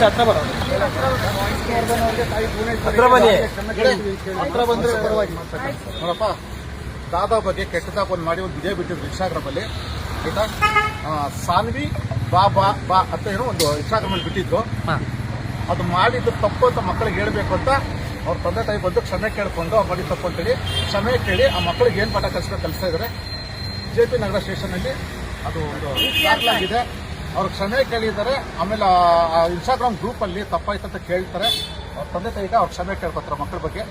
ಹತ್ರ ಬರೋ ಹತ್ರ ಬನ್ನಿ. ಹತ್ರ ಬಂದ್ರೆ ಪರವಾಗಿ ನೋಡಪ್ಪ ದಾದಾ ಬಗ್ಗೆ ಕೆಟ್ಟದಾಗ ಒಂದು ಮಾಡಿ ಒಂದು ವಿಡಿಯೋ ಬಿಟ್ಟಿದ್ರು ಇನ್ಸ್ಟಾಗ್ರಾಮಲ್ಲಿ ಆಯ್ತಾ? ಸಾನ್ವಿ ಬಾ ಬಾ ಬಾ ಅಂತ ಏನೋ ಒಂದು ಇನ್ಸ್ಟಾಗ್ರಾಮಲ್ಲಿ ಬಿಟ್ಟಿದ್ರು ಅದು ಮಾಡಿದ್ದು ತಪ್ಪು ಅಂತ ಮಕ್ಕಳಿಗೆ ಹೇಳ್ಬೇಕು ಅಂತ ಅವ್ರ ತಂದೆ ತಾಯಿ ಬಂದು ಕ್ಷಮೆ ಕೇಳ್ಕೊಂಡು ಅವ್ರು ಮಾಡಿ ತಪ್ಪು ಅಂತೇಳಿ ಕ್ಷಮೆ ಕೇಳಿ ಆ ಮಕ್ಕಳಿಗೆ ಏನು ಪಾಠ ಕಲಿಸ್ಬೇಕು ಕಲಿಸ್ತಾ ಇದ್ದಾರೆ. ಜೆ ಪಿ ನಗರ ಸ್ಟೇಷನಲ್ಲಿ ಅದು ಒಂದು ದಾಖಲಾಗಿದೆ. ಅವ್ರು ಕ್ಷಮೆ ಕೇಳಿದ್ದಾರೆ. ಆಮೇಲೆ ಆ ಇನ್ಸ್ಟಾಗ್ರಾಮ್ ಗ್ರೂಪಲ್ಲಿ ತಪ್ಪಾಯ್ತು ಅಂತ ಕೇಳ್ತಾರೆ. ಅವ್ರ ತಂದೆ ತಾಯಿಗೆ ಅವ್ರು ಕ್ಷಮೆ ಕೇಳ್ಕೊತಾರೆ ಮಕ್ಕಳ ಬಗ್ಗೆ.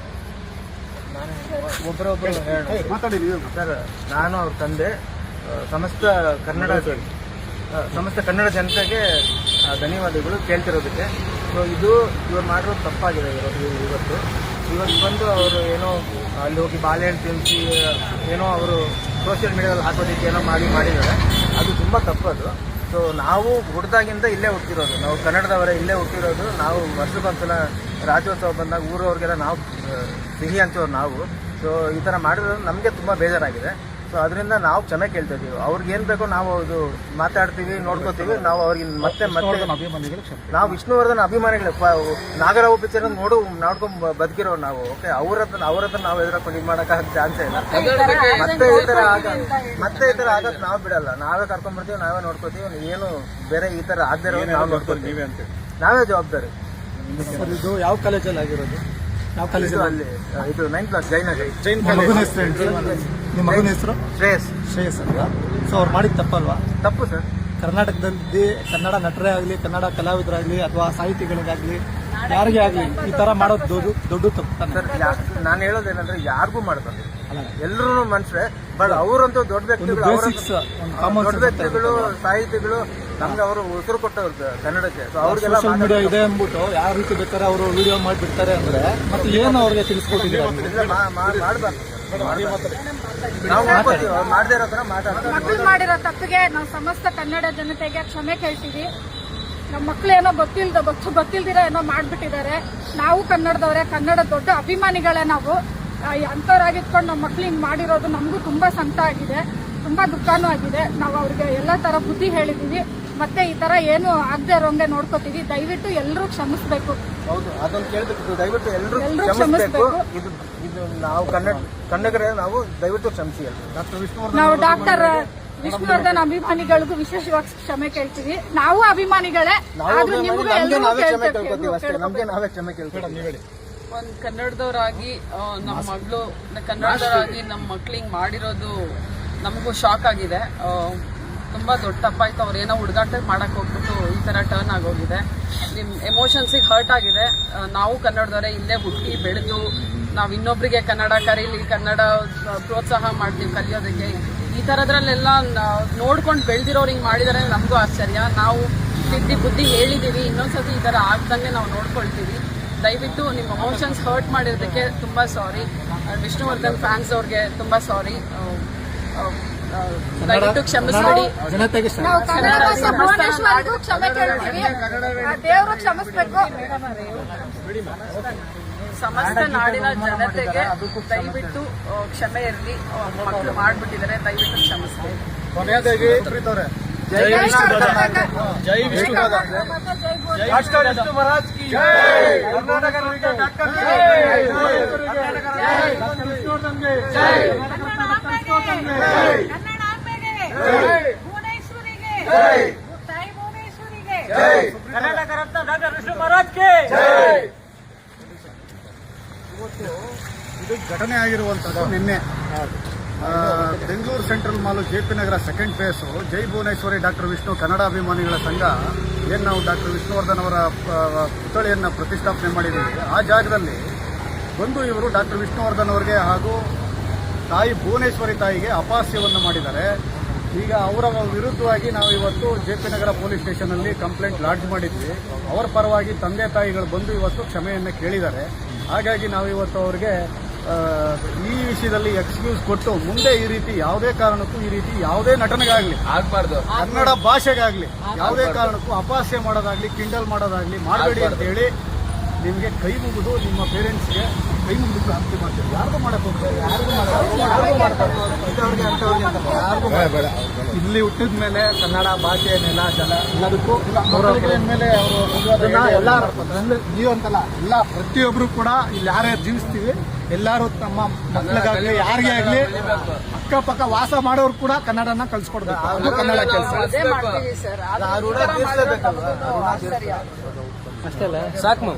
ಒಬ್ಬರೊಬ್ಬರು ಮಾತಾಡಿ ಸರ್ ನಾನು ಅವ್ರ ತಂದೆ ಸಮಸ್ತ ಕನ್ನಡ ಸಮಸ್ತ ಕನ್ನಡ ಜನತೆಗೆ ಧನ್ಯವಾದಗಳು ಕೇಳ್ತಿರೋದಕ್ಕೆ. ಸೊ ಇದು ಇವರು ಮಾಡಿರೋದು ತಪ್ಪಾಗಿದೆ ಇವತ್ತು ಇವತ್ತು. ಇವತ್ತು ಬಂದು ಅವರು ಏನೋ ಅಲ್ಲಿ ಹೋಗಿ ಬಾಳೆಹಣ್ಣು ತಿನ್ನಿಸಿ ಏನೋ ಅವರು ಸೋಷಿಯಲ್ ಮೀಡಿಯಾದಲ್ಲಿ ಹಾಕೋದಕ್ಕೆ ಏನೋ ಮಾಡಿ ಮಾಡಿದ್ದಾರೆ. ಅದು ತುಂಬ ತಪ್ಪದು ಸೊ ನಾವು ಹುಡ್ದಾಗಿಂದ ಇಲ್ಲೇ ಹುಟ್ಟಿರೋದು. ನಾವು ಕನ್ನಡದವರೇ ಇಲ್ಲೇ ಹುಟ್ಟಿರೋದು. ನಾವು ವರ್ಷಕ್ಕೊಂದ್ಸಲ ರಾಜ್ಯೋತ್ಸವ ಬಂದಾಗ ಊರವ್ರಿಗೆಲ್ಲ ನಾವು ಸಿಹಿ ಅಂತೀವ್ರು ನಾವು. ಸೊ ಈ ಥರ ಮಾಡಿರೋದು ನಮಗೆ ತುಂಬ ಬೇಜಾರಾಗಿದೆ. ಸೊ ಅದರಿಂದ ನಾವು ಕ್ಷಮೆ ಕೇಳ್ತಾ ಇದೀವಿ ಅವ್ರಿಗೆ ಏನು ಬೇಕೋ ನಾವು ಅದು ಮಾತಾಡ್ತೀವಿ ನೋಡ್ಕೋತೀವಿ. ನಾವು ಅವ್ರಿಗೆ ಮತ್ತೆ ಮತ್ತೆ ನಾವು ವಿಷ್ಣುವರ್ಧನ್ ಅಭಿಮಾನಿಗಳು. ಪ- ನಾಗರಾವ್ ಪಿಕ್ಚರ್ ನೋಡು ನೋಡ್ಕೊಂಡ್ ಬದುಕಿರೋ ನಾವು. ಓಕೆ ಅವ್ರ ಹತ್ರ ಅವ್ರ ಹತ್ರ ನಾವು ಎದುರಾಕೊಂಡು ಇದು ಮಾಡೋಕ್ಕಾಗ ಚಾನ್ಸೇ ಇಲ್ಲ. ಮತ್ತೆ ಈ ತರ ಆಗ ಮತ್ತೆ ಈ ತರ ಆಗತ್ ನಾವು ಬಿಡಲ್ಲ. ನಾವೇ ಕರ್ಕೊಂಡ್ಬರ್ತೀವಿ ನಾವೇ ನೋಡ್ಕೋತೀವಿ. ಏನು ಬೇರೆ ಈ ತರ ಆಗದೆ ಇರೋ ನಾವು ನೋಡ್ಕೊತೀವಿ. ನೀವೇ ಜವಾಬ್ದಾರಿ. ಸರ್ ಇದು ಯಾವ ಕಾಲೇಜಲ್ಲಿ ಆಗಿರೋದು? ಯಾವ ಇದು ಕಾಲೇಜಲ್ಲಿ ಅಲ್ಲಿ ಇದು ನೈನ್ ಕ್ಲಾಸ್ ಜೈನ್ ನಿಮ್ಮ ಮಗನ ಹೆಸರು ನಿಮ್ಮ ಮಗನ ಹೆಸರು? ಶ್ರೇಯಸ್. ಶ್ರೇಯಸ್ ಅಂತ ಸೊ ಅವ್ರು ಮಾಡಿದ ತಪ್ಪಲ್ವಾ? ತಪ್ಪು ಸರ್. ಕರ್ನಾಟಕದಲ್ಲಿ ಕನ್ನಡ ನಟರೇ ಆಗಲಿ ಕನ್ನಡ ಕಲಾವಿದರಾಗಲಿ ಅಥವಾ ಸಾಹಿತಿಗಳಿಗಾಗಲಿ ಯಾರಿಗೇ ಆಗಲಿ ಈ ತರ ಮಾಡೋದು ದೊಡ್ಡ ದೊಡ್ಡ ತಪ್ಪು ಸರ್ ನಾನು ಹೇಳೋದೇನಂದ್ರೆ ಯಾರಿಗೂ ಮಾಡ್ಬಾರ್ದು. ಎಲ್ಲರೂ ಮನುಷ್ಯರೇ ಬಟ್ ಅವರಂತೂ ದೊಡ್ಡ ವ್ಯಕ್ತಿಗಳು ಬೇಸಿಕ್ಸ್ ದೊಡ್ಡ ವ್ಯಕ್ತಿಗಳು ಸಾಹಿತಿಗಳು ನಮ್ಗೆ ಅವರು ಉಸಿರು ಕೊಟ್ಟವ್ರು ಕನ್ನಡಕ್ಕೆ. ಸೊ ಅವ್ರಿಗೆಲ್ಲ ಸೋಷಿಯಲ್ ಮೀಡಿಯಾ ಇದೆ ಅಂದ್ಬಿಟ್ಟು ಯಾವ ರೀತಿ ಬೇಕಾದ್ರೆ ಅವರು ವಿಡಿಯೋ ಮಾಡಿಬಿಡ್ತಾರೆ ಅಂದ್ರೆ ಮತ್ತೆ ಏನು ಅವ್ರಿಗೆ ತಿಳಿಸ್ಕೊಟ್ಟಿದ್ದೀರಾ ನೀವು? ಇಲ್ಲ, ಮಾ- ಮಾ- ನಾವು ಥರ ಮಕ್ಕಳು ಮಾಡಿರೋ ತಪ್ಪಿಗೆ ನಾವು ಸಮಸ್ತ ಕನ್ನಡ ಜನತೆಗೆ ಕ್ಷಮೆ ಕೇಳ್ತೀವಿ. ನಮ್ಮ ಮಕ್ಳು ಏನೋ ಗೊತ್ತಿಲ್ದ ಗೊತ್ತು ಗೊತ್ತಿಲ್ದಿರ ಏನೋ ಮಾಡ್ಬಿಟ್ಟಿದ್ದಾರೆ. ನಾವು ಕನ್ನಡದವರೇ ಕನ್ನಡ ದೊಡ್ಡ ಅಭಿಮಾನಿಗಳೇ ನಾವು. ಅಂಥವ್ರಾಗಿತ್ಕೊಂಡು ಅಂಥವ್ರಾಗಿದ್ಕೊಂಡು ನಮ್ಮ ಮಕ್ಳು ಹಿಂಗೆ ಮಾಡಿರೋದು ನಮಗೂ ತುಂಬ ಸಂತ ಆಗಿದೆ. ತುಂಬ ದುಃಖನೂ ಆಗಿದೆ. ನಾವು ಅವ್ರಿಗೆ ಎಲ್ಲ ಥರ ಬುದ್ಧಿ ಹೇಳಿದ್ದೀವಿ ಮತ್ತೆ ಈ ತರ ಏನು ಆಗದೆ ಇರೋಂಗೆ ನೋಡ್ಕೋತೀವಿ. ದಯವಿಟ್ಟು ಎಲ್ಲರೂ ಕ್ಷಮಿಸ್ಬೇಕು. ಹೌದು ಅದನ್ನು ಕೇಳಬೇಕು. ದಯವಿಟ್ಟು ಎಲ್ಲರೂ ಕ್ಷಮಿಸಬೇಕು. ಇದು ಇದು ನಾವು ಕನ್ನಡ ಕನ್ನಡಿಗರೇ ನಾವು ದಯವಿಟ್ಟು ಕ್ಷಮಿಸಿ ಡಾಕ್ಟರ್ ವಿಷ್ಣುವರ್ಧನ್ ನಾವು ಡಾಕ್ಟರ್ ವಿಷ್ಣುವರ್ಧನ್ ಅಭಿಮಾನಿಗಳಿಗೂ ವಿಶೇಷವಾಗಿ ಕ್ಷಮೆ ಕೇಳ್ತೀವಿ. ನಾವು ಅಭಿಮಾನಿಗಳೇ ಆದ್ರೂ ನಿಮಗೂ ಒಂದು ಕನ್ನಡದವರಾಗಿ ನಮ್ಮ ಮಗಳು ಕನ್ನಡದವರಾಗಿ ನಮ್ಮ ಮಕ್ಳಿಗೆ ಮಾಡಿರೋದು ನಮಗೂ ಶಾಕ್ ಆಗಿದೆ. ತುಂಬಾ ದೊಡ್ಡ ತಪ್ಪಾಯ್ತು ಅವ್ರು ಏನೋ ಹುಡುಗಾಟ ಮಾಡಕ್ ಹೋಗ್ಬಿಟ್ಟು ಈ ತರ ಟರ್ನ್ ಆಗೋಗಿದೆ. ನಿಮ್ ಎಮೋಷನ್ಸಿಗೆ ಹರ್ಟ್ ಆಗಿದೆ. ನಾವು ಕನ್ನಡದವರೇ ಇಲ್ಲೇ ಹುಟ್ಟಿ ಬೆಳೆದು ನಾವು ಇನ್ನೊಬ್ರಿಗೆ ಕನ್ನಡ ಕರೀಲಿ ಕನ್ನಡ ಪ್ರೋತ್ಸಾಹ ಮಾಡ್ತೀವಿ ಕಲಿಯೋದಕ್ಕೆ. ಈ ಥರದ್ರಲ್ಲೆಲ್ಲ ನೋಡ್ಕೊಂಡು ಬೆಳೆದಿರೋರು ಹಿಂಗೆ ಮಾಡಿದರೆ ನಮಗೂ ಆಶ್ಚರ್ಯ. ನಾವು ತಿದ್ದಿ ಬುದ್ಧಿ ಹೇಳಿದ್ದೀವಿ ಇನ್ನೊಂದ್ಸತಿ ಈ ಥರ ಆಗ್ದಂಗೆ ನಾವು ನೋಡ್ಕೊಳ್ತೀವಿ. ದಯವಿಟ್ಟು ನಿಮ್ಮ ಎಮೋಷನ್ಸ್ ಹರ್ಟ್ ಮಾಡಿರೋದಕ್ಕೆ ತುಂಬ ಸಾರಿ ವಿಷ್ಣುವರ್ಧನ್ ಫ್ಯಾನ್ಸ್ ಅವ್ರಿಗೆ ತುಂಬ ಸಾರಿ ದಯವಿಟ್ಟು ಕ್ಷಮಿಸ್ಬೇಡಿ. ಜನತೆಗೆ ಶ್ರಮ. ನಾವು ಕನ್ನಡ ಭಾಷೆ ಭುವನೇಶ್ವರಿಗೂ ಕ್ಷಮೆ ಕೇಳ್ತೀವಿ. ಆ ದೇವರು ಕ್ಷಮಿಸ್ಬೇಕು. ಸಮಸ್ತ ನಾಡಿನ ಜನತೆಗೆ ದಯವಿಟ್ಟು ಕ್ಷಮೆ ಇರಲಿ. ಮಕ್ಕಳು ಮಾಡ್ಬಿಟ್ಟಿದ್ದಾರೆ. ದಯವಿಟ್ಟು ಕೊನೆಯದಾಗಿ ಪ್ರೀತವ್ರೆ ಜೈ ಮಹಾರಾಜ್ ಜೈ ವಿಷ್ಣುವರ್ಧನ್ ಜೈ. ರತ್ನ ಕನ್ನಡಾಂಬೆಗೆ ಭುವನೇಶ್ವರಿಗೆ ತಾಯಿ ಭುವನೇಶ್ವರಿಗೆ ಇದು ಘಟನೆ ಆಗಿರುವಂಥದ್ದು ನಿನ್ನೆ. Bengaluru central mall J P Nagar second phase Jai Bhuvaneshwari doctor Vishnu, Kannada ಅಭಿಮಾನಿಗಳ ಸಂಘ, ಏನು ನಾವು ಡಾಕ್ಟರ್ ವಿಷ್ಣುವರ್ಧನ್ ಅವರ ಪುತ್ಥಳಿಯನ್ನು ಪ್ರತಿಷ್ಠಾಪನೆ ಮಾಡಿದ್ದೀವಿ, ಆ ಜಾಗದಲ್ಲಿ ಬಂದು ಇವರು ಡಾಕ್ಟರ್ ವಿಷ್ಣುವರ್ಧನ್ ಅವರಿಗೆ ಹಾಗೂ ತಾಯಿ ಭುವನೇಶ್ವರಿ ತಾಯಿಗೆ ಅಪಾಸ್ಯವನ್ನು ಮಾಡಿದ್ದಾರೆ. ಈಗ ಅವರ ವಿರುದ್ಧವಾಗಿ ನಾವು ಇವತ್ತು ಜೆ ಪಿ ನಗರ ಪೊಲೀಸ್ ಸ್ಟೇಷನಲ್ಲಿ ಕಂಪ್ಲೇಂಟ್ ಲಾಡ್ಜ್ ಮಾಡಿದ್ವಿ. ಅವರ ಪರವಾಗಿ ತಂದೆ ತಾಯಿಗಳು ಬಂದು ಇವತ್ತು ಕ್ಷಮೆಯನ್ನು ಕೇಳಿದ್ದಾರೆ. ಹಾಗಾಗಿ ನಾವು ಇವತ್ತು ಅವರಿಗೆ ಈ ವಿಷಯದಲ್ಲಿ ಎಕ್ಸ್ಕ್ಯೂಸ್ ಕೊಟ್ಟು ಮುಂದೆ ಈ ರೀತಿ ಯಾವುದೇ ಕಾರಣಕ್ಕೂ ಈ ರೀತಿ ಯಾವುದೇ ನಟನೆಗಾಗಲಿ ಆಗ್ಬಾರ್ದು. ಕನ್ನಡ ಭಾಷೆಗಾಗಲಿ ಯಾವುದೇ ಕಾರಣಕ್ಕೂ ಅಪಾಸ್ಯ ಮಾಡೋದಾಗ್ಲಿ ಕಿಂಡಲ್ ಮಾಡೋದಾಗ್ಲಿ ಮಾಡಬೇಡಿ ಅಂತ ಹೇಳಿ ನಿಮಗೆ ಕೈ ಮುಗಿದು ನಿಮ್ಮ ಪೇರೆಂಟ್ಸ್ಗೆ ಕೈ ಮುಗಿದು ಪ್ರಾಪ್ತಿ ಮಾಡ್ತೀವಿ. ಯಾರಿಗೂ ಮಾಡಕ್ ಹೋಗ್ತಾರೆ ಯಾರಿಗೂ ಇಲ್ಲಿ ಹುಟ್ಟಿದ ಮೇಲೆ ಕನ್ನಡ ಭಾಷೆ ನೆಲ ಜಲ ಎಲ್ಲದಕ್ಕೂ ಮೇಲೆ ಅವರು ಎಲ್ಲ ನೀವು ಅಂತಲ್ಲ ಎಲ್ಲ ಪ್ರತಿಯೊಬ್ರು ಕೂಡ ಇಲ್ಲಿ ಯಾರೇ ಜೀವಿಸ್ತೀವಿ ಎಲ್ಲರೂ ತಮ್ಮ ಮಕ್ಕಳಿಗಾಗ್ಲಿ ಯಾರಿಗೆ ಆಗ್ಲಿ ಅಕ್ಕಪಕ್ಕ ವಾಸ ಮಾಡೋರು ಕೂಡ ಕನ್ನಡನ ಕಲ್ಸ್ಕೊಡ್ಬೇಕು. ಅದು ಕನ್ನಡ ಕೆಲಸ. ಅಷ್ಟೇ ಸಾಕು